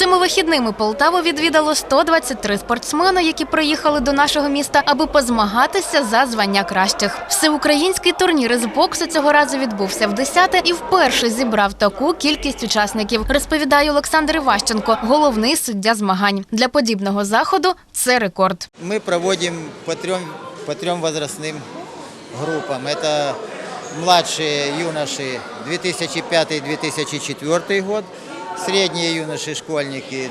Цими вихідними Полтаву відвідало 123 спортсмени, які приїхали до нашого міста, аби позмагатися за звання кращих. Всеукраїнський турнір із боксу цього разу відбувся в 10-те і вперше зібрав таку кількість учасників. Розповідає Олександр Іващенко, головний суддя змагань. Для подібного заходу це рекорд. Мы проводим по трем, по трем возрастным группам. Это младшие юноши 2005-2004 год, средние юноши-школьники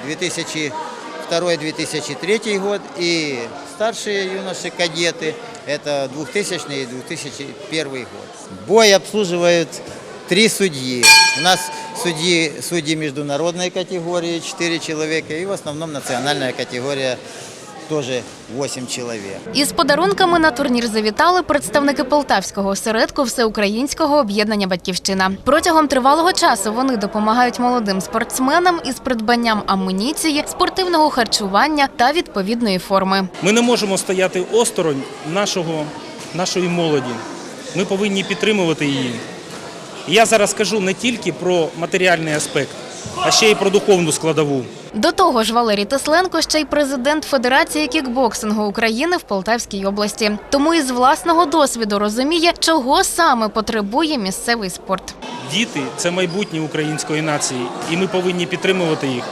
2002-2003 год и старшие юноши-кадеты это 2000 и 2001 год. Бой обслуживают три судьи. У нас судьи, судьи международной категории 4 человека и в основном национальная категория тоже 8 человек. Із подарунками на турнір завітали представники полтавського осередку Всеукраїнського об'єднання Батьківщина. Протягом тривалого часу вони допомагають молодим спортсменам із придбанням амуніції, спортивного харчування та відповідної форми. Ми не можемо стояти осторонь нашого, нашої молоді. Ми повинні підтримувати її. Я зараз кажу не тільки про матеріальний аспект, а ще й про духовну складову. До того ж, Валерій Тесленко ще й президент Федерації кікбоксингу України в Полтавській області. Тому із власного досвіду розуміє, чого саме потребує місцевий спорт. Діти це майбутнє української нації, і ми повинні підтримувати їх.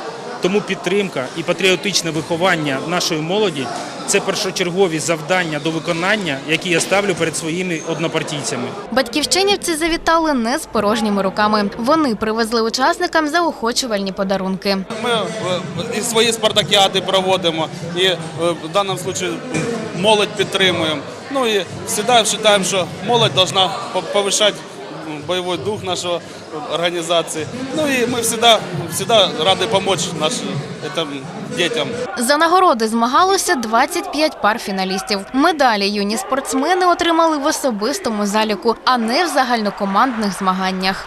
Тому підтримка і патріотичне виховання нашої молоді це першочергові завдання до виконання, які я ставлю перед своїми однопартійцями. Батьківщинівці завітали не з порожніми руками. Вони привезли учасникам заохочувальні подарунки. Ми е, і свої спартакіади проводимо, і е, в даному випадку молодь підтримуємо. Ну і завжди вважаємо, що молодь повинна повищати бойовий дух нашої організації. Ну і ми завжди, завжди раді допомогти нашим этим дітям. За нагороди змагалося 25 пар фіналістів. Медалі юні спортсмени отримали в особистому заліку, а не в загальнокомандних змаганнях.